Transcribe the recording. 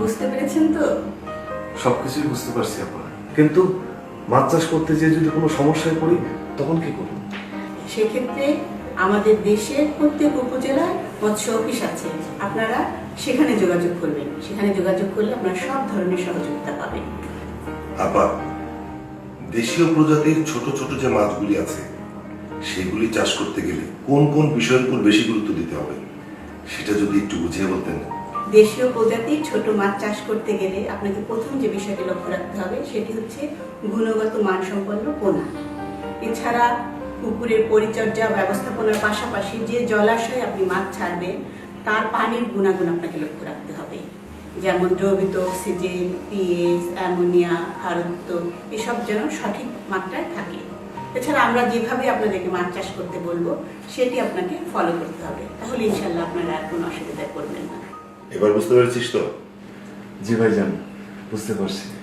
বুঝতে পেরেছেন তো? সবকিছুই বুঝতে পারছি আপা কিন্তু মাছ চাষ করতে যেয়ে যদি কোনো সমস্যায় পড়ি তখন কি করব? সেক্ষেত্রে আমাদের দেশের প্রত্যেক উপজেলায় মৎস্য অফিস আছে। আপনারা সেখানে যোগাযোগ করবেন। সেখানে যোগাযোগ করলে আপনারা সব ধরনের সহযোগিতা পাবেন। আপা দেশীয় প্রজাতির ছোট ছোট যে মাছগুলি আছে সেগুলি চাষ করতে গেলে কোন কোন বিষয়ের উপর বেশি গুরুত্ব দিতে হবে? সেটা যদি একটু বুঝিয়ে বলতেন। দেশীয় প্রজাতির ছোট মাছ চাষ করতে গেলে আপনাকে প্রথম যে বিষয়টি লক্ষ্য রাখতে হবে সেটি হচ্ছে গুণগত মানসম্পন্ন পোনা। এছাড়া পুকুরের পরিচর্যা ব্যবস্থাপনার পাশাপাশি যে জলাশয়ে আপনি মাছ ছাড়বেন, তার পানির গুণাগুণ আপনাকে লক্ষ্য রাখতে হবে। যেমন দ্রবিত, অক্সিজেন পিএস অ্যামোনিয়া খারত্ব এসব যেন সঠিক মাত্রায় থাকে। এছাড়া আমরা যেভাবে আপনাদেরকে মাছ চাষ করতে বলব, সেটি আপনাকে ফলো করতে হবে। তাহলে ইনশাল্লাহ আপনারা আর কোনো অসুবিধায় পড়বেন না। এবার বুঝতে পারছিস তো? জি ভাইজান বুঝতে পারছি।